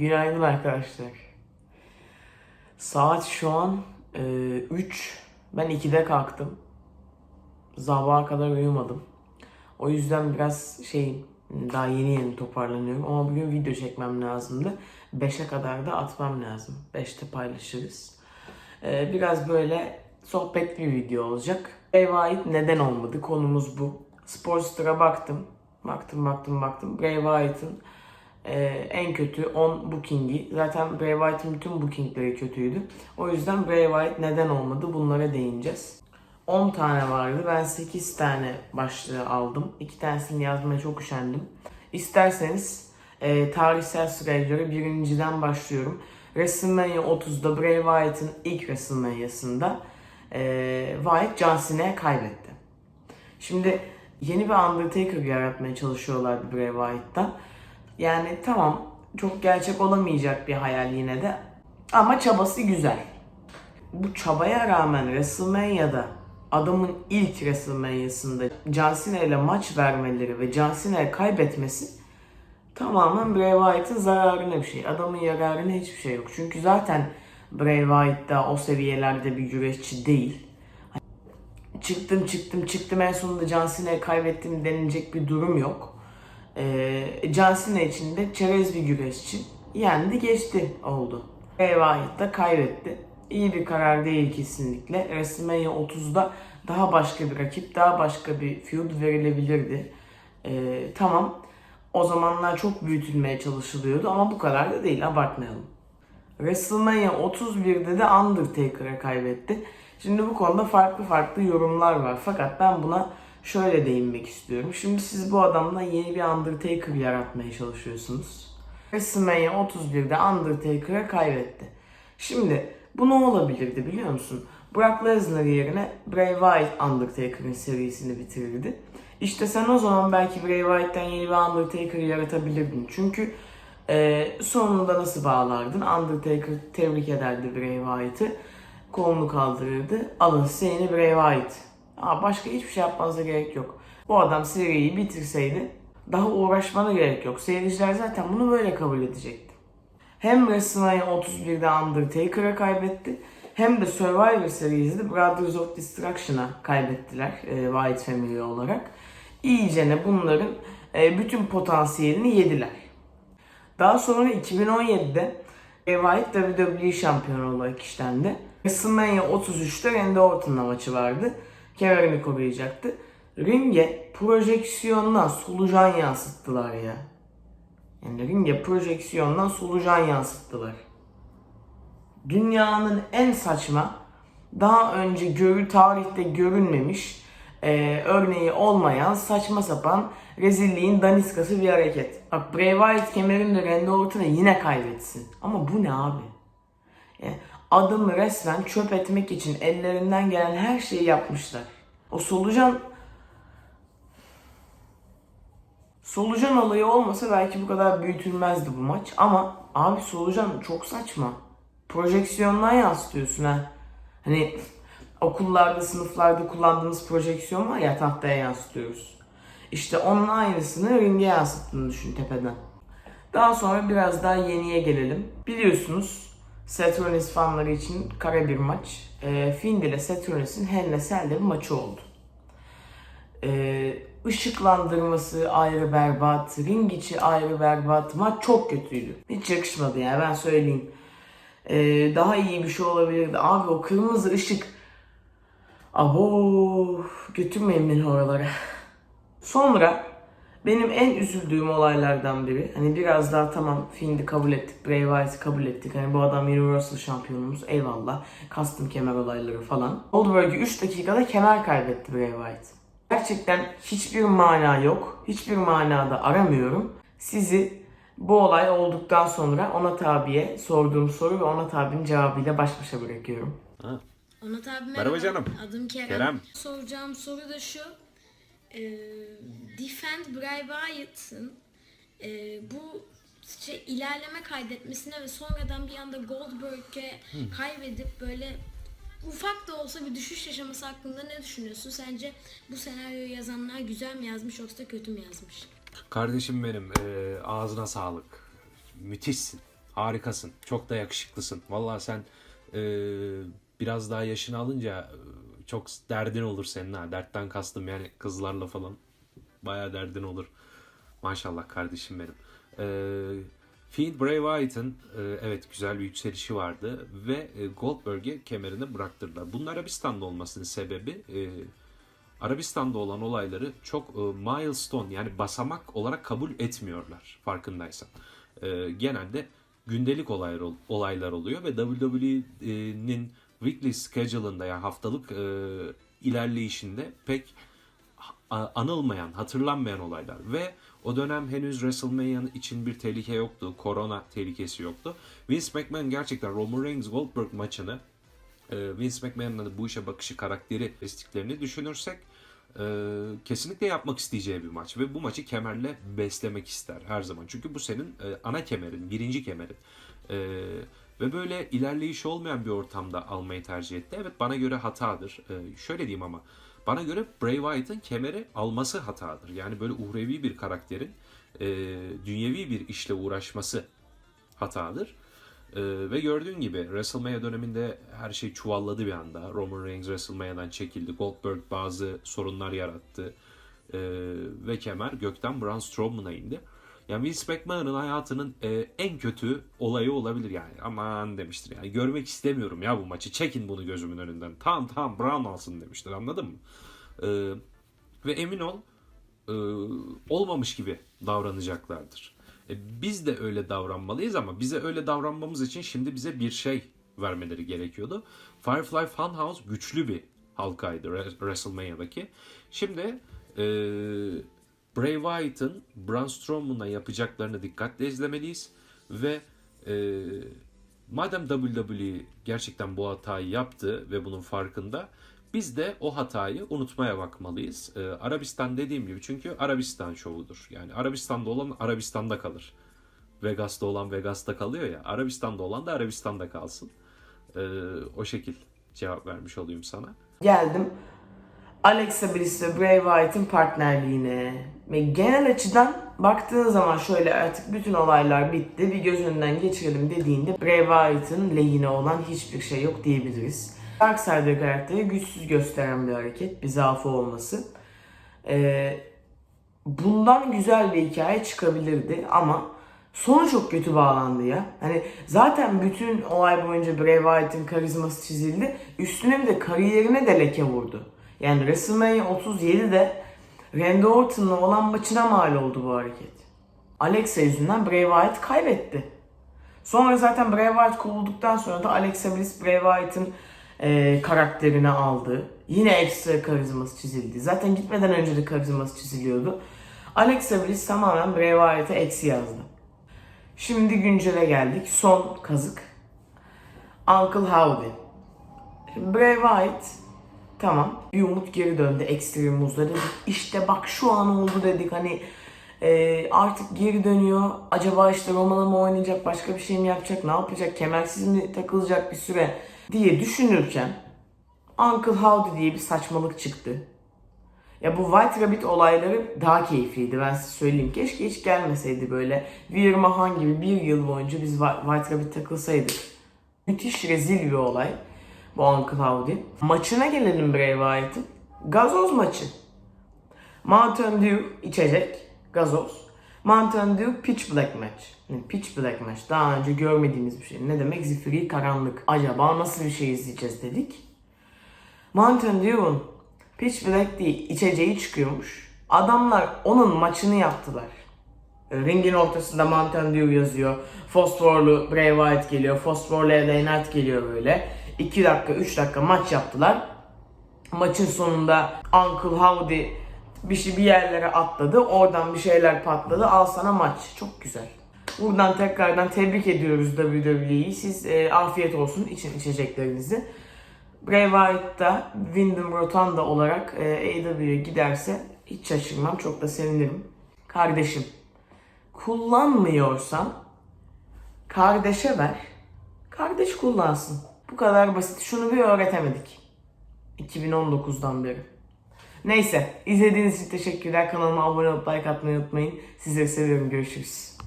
Günaydın arkadaşlar. Saat şu an e, 3. Ben 2'de kalktım. Sabaha kadar uyumadım. O yüzden biraz şey daha yeni yeni toparlanıyorum. Ama bugün video çekmem lazımdı. 5'e kadar da atmam lazım. 5'te paylaşırız. E, biraz böyle sohbetli bir video olacak. Wyatt neden olmadı? Konumuz bu. Sportster'a baktım. Baktım baktım baktım. Bray Ee, en kötü 10 booking'i. Zaten Bray Wyatt'ın bütün bookingleri kötüydü. O yüzden Bray Wyatt neden olmadı bunlara değineceğiz. 10 tane vardı. Ben 8 tane başlığı aldım. 2 tanesini yazmaya çok üşendim. İsterseniz e, tarihsel sıraya göre birinciden başlıyorum. WrestleMania 30'da Bray Wyatt'ın ilk WrestleMania'sında e, Wyatt John Cena'ya kaybetti. Şimdi yeni bir Undertaker yaratmaya çalışıyorlardı Bray Wyatt'tan. Yani tamam çok gerçek olamayacak bir hayal yine de ama çabası güzel. Bu çabaya rağmen WrestleMania'da adamın ilk WrestleMania'sında John Cena ile maç vermeleri ve John Cena'ya kaybetmesi tamamen Bray Wyatt'ın zararına bir şey. Adamın yararına hiçbir şey yok. Çünkü zaten Bray Wyatt da o seviyelerde bir güreşçi değil. Çıktım çıktım çıktım en sonunda John Cena'ya kaybettim denilecek bir durum yok. Ee, John Cena için de çerez bir güreşçi. Yendi geçti oldu. Wyatt da kaybetti. İyi bir karar değil kesinlikle. WrestleMania 30'da daha başka bir rakip, daha başka bir feud verilebilirdi. Ee, tamam. O zamanlar çok büyütülmeye çalışılıyordu ama bu kadar da değil abartmayalım. WrestleMania 31'de de Undertaker'a kaybetti. Şimdi bu konuda farklı farklı yorumlar var. Fakat ben buna şöyle değinmek istiyorum. Şimdi siz bu adamla yeni bir Undertaker yaratmaya çalışıyorsunuz. WrestleMania 31'de Undertaker'a kaybetti. Şimdi bu ne olabilirdi biliyor musun? Brock Lesnar yerine Bray Wyatt Undertaker'ın serisini bitirirdi. İşte sen o zaman belki Bray Wyatt'tan yeni bir Undertaker yaratabilirdin. Çünkü e, sonunda nasıl bağlardın? Undertaker tebrik ederdi Bray Wyatt'ı. Kolunu kaldırırdı. Alın size Bray Wyatt. Aa, başka hiçbir şey yapmanıza gerek yok. Bu adam seriyi bitirseydi daha uğraşmana gerek yok. Seyirciler zaten bunu böyle kabul edecekti. Hem WrestleMania 31'de Undertaker'a kaybetti hem de Survivor Series'de Brothers of Destruction'a kaybettiler e, Wyatt Family olarak. İyicene bunların e, bütün potansiyelini yediler. Daha sonra 2017'de Bray Wyatt WWE şampiyonu olarak işlendi. WrestleMania 33'te Randy Orton'la maçı vardı. Kemerini koruyacaktı. Ringe projeksiyondan solucan yansıttılar ya. Yani ringe projeksiyondan solucan yansıttılar. Dünyanın en saçma, daha önce görü tarihte görünmemiş, e, örneği olmayan saçma sapan rezilliğin daniskası bir hareket. Bak Bray Wyatt kemerinde Randy Orton'a yine kaybetsin. Ama bu ne abi? Yani adamı resmen çöp etmek için ellerinden gelen her şeyi yapmışlar. O solucan Solucan olayı olmasa belki bu kadar büyütülmezdi bu maç ama abi solucan çok saçma. Projeksiyondan yansıtıyorsun ha. Hani okullarda, sınıflarda kullandığımız projeksiyon var ya tahtaya yansıtıyoruz. İşte onun aynısını ringe yansıttığını düşün tepeden. Daha sonra biraz daha yeniye gelelim. Biliyorsunuz Rollins fanları için kare bir maç. E, Fiend ile Seth Rollins'in Hell in a Cell'de bir maçı oldu. E, ışıklandırması ayrı berbat, ring içi ayrı berbat. Maç çok kötüydü. Hiç yakışmadı yani ben söyleyeyim. E, daha iyi bir şey olabilirdi. Abi o kırmızı ışık Abo götürmeyin beni oralara. Sonra benim en üzüldüğüm olaylardan biri. Hani biraz daha tamam Fiend'i kabul ettik. Bray Wyatt'ı kabul ettik. Hani bu adam Universal şampiyonumuz. Eyvallah. Custom kemer olayları falan. Goldberg'ü 3 dakikada kemer kaybetti Bray Wyatt. Gerçekten hiçbir mana yok. Hiçbir manada aramıyorum. Sizi bu olay olduktan sonra Onat abiye sorduğum soru ve Onat abinin cevabıyla baş başa bırakıyorum. Onat abi merhaba. Merhaba canım. Adım Kerem. Kerem. Soracağım soru da şu. Ee, Defend Bray Wyatt'ın e, bu şey, ilerleme kaydetmesine ve sonradan bir anda Goldberg'e kaybedip böyle ufak da olsa bir düşüş yaşaması hakkında ne düşünüyorsun? Sence bu senaryoyu yazanlar güzel mi yazmış yoksa kötü mü yazmış? Kardeşim benim e, ağzına sağlık. Müthişsin. harikasın. Çok da yakışıklısın. Vallahi sen e, biraz daha yaşını alınca e, çok derdin olur senin ha. Dertten kastım yani kızlarla falan. Bayağı derdin olur. Maşallah kardeşim benim. E, Fiend Bray Wyatt'ın e, evet güzel bir yükselişi vardı ve e, Goldberg'e kemerini bıraktırdılar. Bunun Arabistan'da olmasının sebebi e, Arabistan'da olan olayları çok e, milestone yani basamak olarak kabul etmiyorlar farkındaysan. E, genelde gündelik olaylar, olaylar oluyor ve WWE'nin weekly schedule'ında yani haftalık e, ilerleyişinde pek anılmayan, hatırlanmayan olaylar ve o dönem henüz WrestleMania için bir tehlike yoktu. Korona tehlikesi yoktu. Vince McMahon gerçekten Roman Reigns Goldberg maçını e, Vince McMahon'ın da bu işe bakışı, karakteri, istiklerini düşünürsek e, kesinlikle yapmak isteyeceği bir maç ve bu maçı kemerle beslemek ister her zaman. Çünkü bu senin e, ana kemerin, birinci kemerin. E, ve böyle ilerleyiş olmayan bir ortamda almayı tercih etti. Evet bana göre hatadır. E, şöyle diyeyim ama bana göre Bray Wyatt'ın kemeri alması hatadır. Yani böyle uhrevi bir karakterin e, dünyevi bir işle uğraşması hatadır. Ee, ve gördüğün gibi WrestleMania döneminde her şey çuvalladı bir anda. Roman Reigns WrestleMania'dan çekildi. Goldberg bazı sorunlar yarattı. Ee, ve kemer gökten Braun Strowman'a indi. Yani Vince McMahon'ın hayatının e, en kötü olayı olabilir yani. Aman demiştir yani. Görmek istemiyorum ya bu maçı. Çekin bunu gözümün önünden. Tamam tamam Braun alsın demiştir anladın mı? Ee, ve emin ol e, olmamış gibi davranacaklardır. E, biz de öyle davranmalıyız ama bize öyle davranmamız için şimdi bize bir şey vermeleri gerekiyordu. Firefly Funhouse güçlü bir halkaydı Re- WrestleMania'daki. Şimdi e, Bray Wyatt'ın Braun Strowman'la yapacaklarını dikkatle izlemeliyiz ve e, madem WWE gerçekten bu hatayı yaptı ve bunun farkında biz de o hatayı unutmaya bakmalıyız. Ee, Arabistan dediğim gibi çünkü Arabistan şovudur. Yani Arabistan'da olan Arabistan'da kalır. Vegas'ta olan Vegas'ta kalıyor ya. Arabistan'da olan da Arabistan'da kalsın. Ee, o şekil cevap vermiş olayım sana. Geldim Alexa Bliss ve Bray Wyatt'ın partnerliğine. Ve genel açıdan baktığın zaman şöyle artık bütün olaylar bitti. Bir göz önünden geçirelim dediğinde Bray Wyatt'ın lehine olan hiçbir şey yok diyebiliriz. Darksider karakteri güçsüz gösteren bir hareket. Bir zaafı olması. Ee, bundan güzel bir hikaye çıkabilirdi ama sonu çok kötü bağlandı ya. Hani zaten bütün olay boyunca Bray Wyatt'ın karizması çizildi. Üstüne bir de kariyerine de leke vurdu. Yani WrestleMania 37'de Randy Orton'la olan maçına mal oldu bu hareket. Alexa yüzünden Bray Wyatt kaybetti. Sonra zaten Bray Wyatt kovulduktan sonra da Alexa Bliss Bray Wyatt'ın e, karakterini aldı. Yine ekstra karizması çizildi. Zaten gitmeden önce de karizması çiziliyordu. Alexa Bliss tamamen Bray Wyatt'a eksi yazdı. Şimdi güncele geldik. Son kazık. Uncle Howdy. Bray Wyatt tamam bir umut geri döndü Extreme Rule'da dedik. İşte bak şu an oldu dedik hani e, artık geri dönüyor. Acaba işte Roman'a mı oynayacak başka bir şey mi yapacak ne yapacak kemersiz mi takılacak bir süre diye düşünürken Uncle Howdy diye bir saçmalık çıktı. Ya bu White Rabbit olayları daha keyifliydi ben size söyleyeyim. Keşke hiç gelmeseydi böyle. Veer Mahan gibi bir yıl boyunca biz Whi- White Rabbit takılsaydık. Müthiş rezil bir olay Uncle Howdy. Maçına gelelim Bray Wyatt'ın. Gazoz maçı. Mountain Dew içecek. Gazoz. Mountain Dew Pitch Black Match. Pitch Black Match. Daha önce görmediğimiz bir şey. Ne demek? Zifiri karanlık. Acaba nasıl bir şey izleyeceğiz dedik. Mountain Dew'un Pitch Black diye içeceği çıkıyormuş. Adamlar onun maçını yaptılar. Ringin ortasında Mountain Dew yazıyor. Fosforlu Bray Wyatt geliyor. Fosforlu LA Knight geliyor böyle. 2 dakika 3 dakika maç yaptılar. Maçın sonunda Uncle Howdy bir şey bir yerlere atladı. Oradan bir şeyler patladı. Al sana maç. Çok güzel. Buradan tekrardan tebrik ediyoruz WWE'yi. Siz e, afiyet olsun için içeceklerinizi. Bray Wyatt da Wyndham Rotunda olarak e, AEW'ye giderse hiç şaşırmam. Çok da sevinirim. Kardeşim kullanmıyorsan kardeşe ver. Kardeş kullansın. Bu kadar basit. Şunu bir öğretemedik. 2019'dan beri. Neyse. izlediğiniz için teşekkürler. Kanalıma abone olup like atmayı unutmayın. Sizleri seviyorum. Görüşürüz.